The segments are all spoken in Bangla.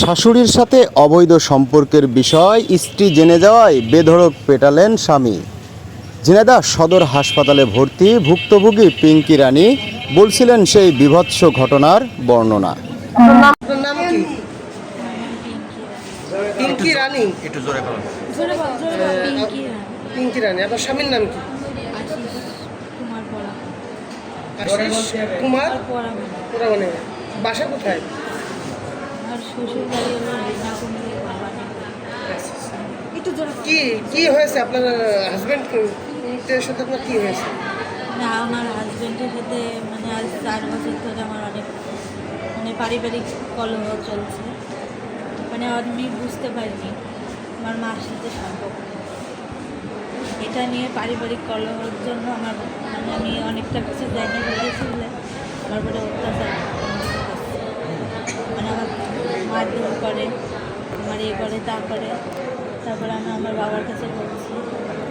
শাশুড়ির সাথে অবৈধ সম্পর্কের বিষয় স্ত্রী জেনে যাওয়ায় বেধড়ক পেটালেন স্বামী। ঝিনাইদহ সদর হাসপাতালে ভর্তি ভুক্তভোগী পিঙ্কি রানী বলছিলেন সেই বিভৎস ঘটনার বর্ণনা। আপনার নাম কি? পিঙ্কি রানী? একটু জোরে করুন জোরে বল জোরে বল পিঙ্কি পিঙ্কি রানী আপনার স্বামীর নাম কি? কুমার কুমার পড়া ওরা বাসা কোথায়? আর শ্বশুর বাড়ি হলো বাবা একটু। কি কি হয়েছে? আপনার হাজবেন্ড সাথে আপনার কি হয়েছে? না আমার হাজবেন্ডের সাথে মানে আজ চার বছর ধরে আমার অনেক মানে পারিবারিক কলহ চলছে। মানে আমি বুঝতে পারিনি আমার মার সাথে সম্পর্ক। এটা নিয়ে পারিবারিক কলহর জন্য আমার মানে আমি অনেকটা কিছু জায়গা হয়েছি বলে আমার উপরে অত্যাচার। আমার মারধর করে আমার ইয়ে করে তা করে তারপরে আমি আমার বাবার কাছে বলছি।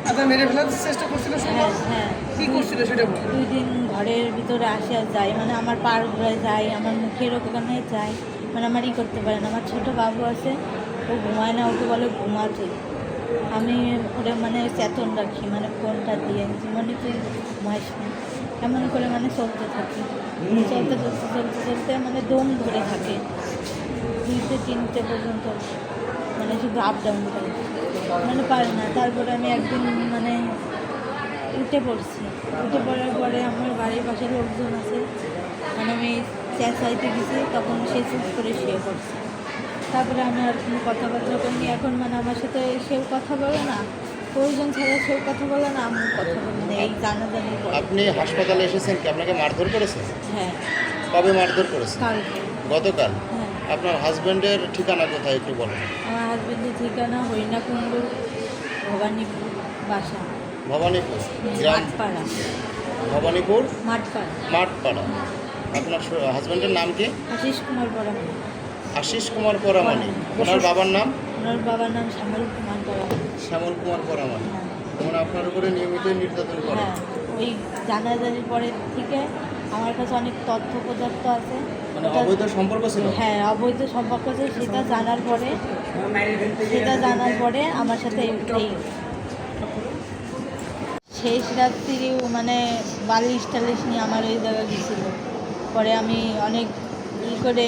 আপনার মেরে ফেলার চেষ্টা করছিল হ্যাঁ হ্যাঁ। কি করছিল সেটা দুই দিন ঘরের ভিতরে আসে আর যায় মানে আমার পার ঘুরে যায় আমার মুখের ওখানে যায় মানে আমার ই করতে পারে না। আমার ছোটো বাবু আছে ও ঘুমায় না ওকে বলে ঘুমাতে। আমি ওরে মানে চেতন রাখি মানে ফোনটা দিয়ে জীবনে তুই ঘুমাইস না। এমন করে মানে চলতে থাকি। চলতে চলতে চলতে চলতে মানে দম ধরে থাকে। দুইতে তিনটে পর্যন্ত মানে শুধু আপ ডাউন করে। মানে পারে না। তারপরে আমি একদিন মানে উঠে পড়ছি। উঠে পড়ার পরে আমার বাড়ির পাশে লোকজন আছে। মানে আমি চেঁচাইতে গেছি তখন সে চুপ করে শুয়ে পড়ছে। তারপরে আমি আর কোনো কথাবার্তা করিনি এখন মানে আমার সাথে সেও কথা বলে না। প্রয়োজন ছাড়া সেও কথা বলে না আমিও কথা বলি না। এই জানাজানি আপনি হাসপাতালে এসেছেন কি? আপনাকে মারধর করেছে? হ্যাঁ। কবে মারধর করেছে? কালকে। গতকাল? হ্যাঁ। আপনার হাজবেন্ডের ঠিকানা কোথায় একটু বলেন। আমার হাজবেন্ডের ঠিকানা হরিণাকুণ্ডু ভবানীপুর বাসা। ভবানীপুর গ্রাম মাঠপাড়া। ভবানীপুর? মাঠপাড়া। মাঠপাড়া। আপনার হাজবেন্ডের নাম কি? আশিস কুমার পড়া আশিস কুমার পরামানি। ওনার বাবার নাম? ওনার বাবার নাম শ্যামল কুমার পড়া শ্যামল কুমার পরামানি। হ্যাঁ। ওনার আপনার উপরে নিয়মিত নির্যাতন করে। হ্যাঁ ওই জানাজানির পরের থেকে আমার কাছে অনেক তথ্য পদার্থ আছে। অবৈধ সম্পর্ক ছিল? হ্যাঁ অবৈধ সম্পর্ক আছে সেটা জানার পরে, সেটা জানার পরে আমার সাথে শেষ রাত্রি মানে বালিশ টালিশ নিয়ে আমার ওই জায়গায় গেছিল। পরে আমি অনেক ই করে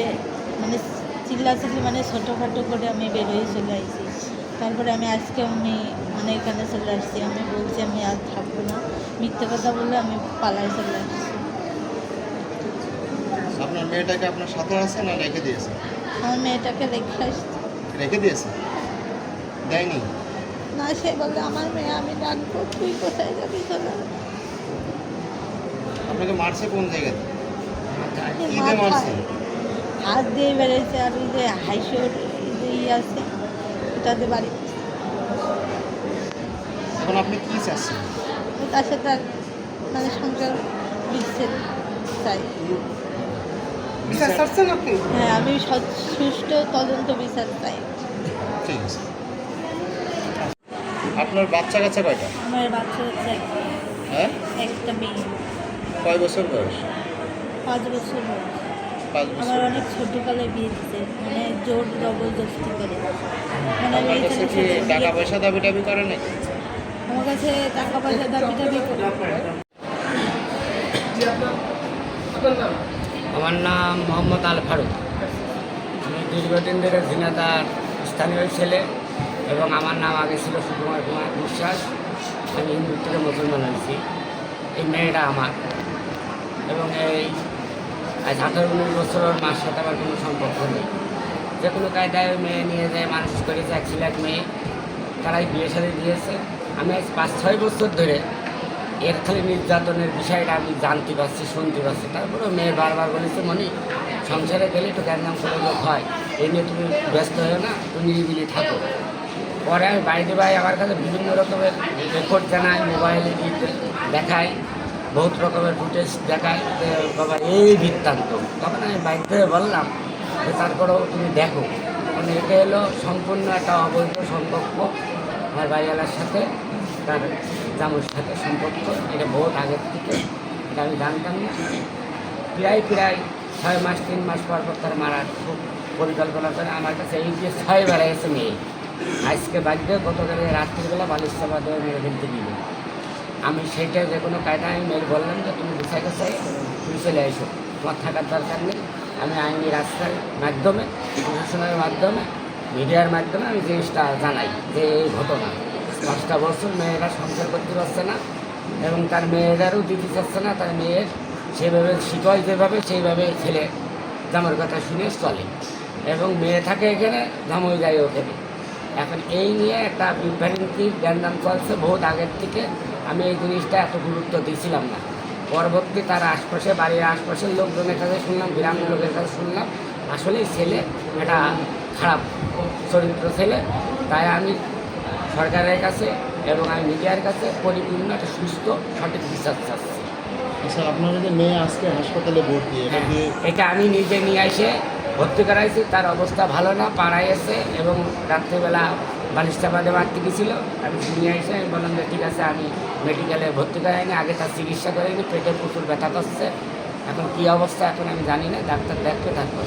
মানে চিল্লাচিল্লি মানে ছোটোখাটো করে আমি বেরোয় চলে আসি। তারপরে আমি আজকে আমি মানে এখানে চলে আসছি। আমি বলছি, আমি আর থাকব না। মিথ্যে কথা বলে আমি পালাই চলে আসছি। মেয়েটাকে আপনার সাথে আছে না রেখে দিয়েছে? আমার মেয়েটাকে রেখে আসছি। রেখে দিয়েছে? দেয়নি? না সে বলে আমার মেয়ে আমি ডাকবো তুই কোথায় যাবি চলে। আপনাকে মারছে কোন জায়গাতে ঈদে মারছে। হাত দিয়ে বেড়েছে আর ওই যে হাইশোর যে ই আছে ওটাতে বাড়ি এখন আপনি কি চাচ্ছেন? তার সাথে মানে সংসার বিচ্ছেদ চাই বিচার। চাচ্ছেন আপনি? হ্যাঁ আমি সুষ্ঠু তদন্ত বিচার চাই। ঠিক আছে। আপনার বাচ্চা কাচ্চা কয়টা? আমার বাচ্চা হচ্ছে হ্যাঁ? একটা মেয়ে। কয় বছর বয়স? পাঁচ বছর বয়স। আমার অনেক ছোটোকালে বিয়ে দিচ্ছে মানে জোর জবরদস্তি করে। মানে আমি আপনার এই কাছে কি টাকা পয়সা দাবি টাবি করে নাকি? আমার কাছে টাকা পয়সা দাবি টাবি করে। আপনার আপনার নাম? আমার নাম মোহাম্মদ আল ফারুক। আমি দীর্ঘদিন ধরে ঝিনাদার স্থানীয় ছেলে এবং আমার নাম আগে ছিল সুকুমার কুমার বিশ্বাস। আমি হিন্দু থেকে মুসলমান হয়েছি। এই মেয়েটা আমার। এবং এই আজ আঠারো উনিশ বছর মার সাথে আমার কোনো সম্পর্ক নেই। যে কোনো কায়দায় মেয়ে নিয়ে যায়, মানুষ করেছে, এক ছিল, এক মেয়ে। তারাই বিয়ে সাথে দিয়েছে। আমি আজ পাঁচ ছয় বছর ধরে এর খালি নির্যাতনের বিষয়টা আমি জানতে পারছি, শুনতে পারছি। তারপরে মেয়ে বারবার বলেছে মনি সংসারে গেলে একটু গ্যাঞ্জাম করে লোক হয়? এই নিয়ে তুমি ব্যস্ত হয়ে না, তুমি নিরিবিলি থাকো। পরে আমি বাড়িতে বাড়ি আমার কাছে বিভিন্ন রকমের রেকর্ড জানাই মোবাইলে দেখাই বহুত রকমের ফুটেজ দেখাই যে, বাবা, এই বৃত্তান্ত। তখন আমি থেকে বললাম, যে, তারপরেও তুমি দেখো। মানে এটা হলো সম্পূর্ণ একটা অবৈধ সম্পর্ক আমার বাড়িওয়ালার সাথে। তার জামুর সাথে সম্পর্ক। এটা বহুত আগের থেকে। এটা আমি জানতাম না। প্রায় প্রায় ছয় মাস, তিন মাস পর পর তার মারার খুব পরিকল্পনা করে আমার কাছে এই যে ছয় বেড়া গেছে মেয়ে। আজকে বাড়িতে গতকালে রাত্রিবেলা বালিশ চাপা দেওয়া মেরে ফেলতে দিল আমি সেইটা যে কোনো কায়দা আমি মেয়ের বললাম যে, তুমি গুছাই গুছাই তুমি চলে এসো। তোমার থাকার দরকার নেই। আমি আইনি রাস্তার মাধ্যমে, প্রশাসনের মাধ্যমে মিডিয়ার মাধ্যমে আমি জিনিসটা জানাই যে এই ঘটনা। পাঁচটা বছর মেয়েরা সংসার করতে পারছে না এবং তার মেয়েরাও দিতে চাচ্ছে না, তার মেয়ের সেভাবে শিকয় যেভাবে, সেইভাবে ছেলে জামার কথা শুনে চলে এবং মেয়ে থাকে এখানে, জামই যায় ওখানে। এখন এই নিয়ে একটা বিভ্রান্তি গ্যান্দাম চলছে বহুত আগের থেকে। আমি এই জিনিসটা এত গুরুত্ব দিয়েছিলাম না। পরবর্তী তার আশপাশে, বাড়ির আশপাশের লোকজনের কাছে শুনলাম, গ্রামের লোকের কাছে শুনলাম, আসলেই ছেলে এটা খারাপ চরিত্র ছেলে। তাই আমি সরকারের কাছে এবং আমি মিডিয়ার কাছে পরিপূর্ণ একটা সুস্থ সঠিক বিচার চাচ্ছি। আচ্ছা আপনার যে মেয়ে আজকে হাসপাতালে ভর্তি এটা এটা আমি নিজে নিয়ে এসে ভর্তি করাইছি তার অবস্থা ভালো না পাড়ায় এসে এবং রাত্রিবেলা বালিশ চাপাতে মারতে গেছিল আমি নিয়ে এসে আমি বললাম যে ঠিক আছে আমি মেডিকেলে ভর্তি করাইনি আগে তার চিকিৎসা করাইনি পেটে প্রচুর ব্যথা করছে। এখন কী অবস্থা এখন আমি জানি না ডাক্তার দেখতে তারপর।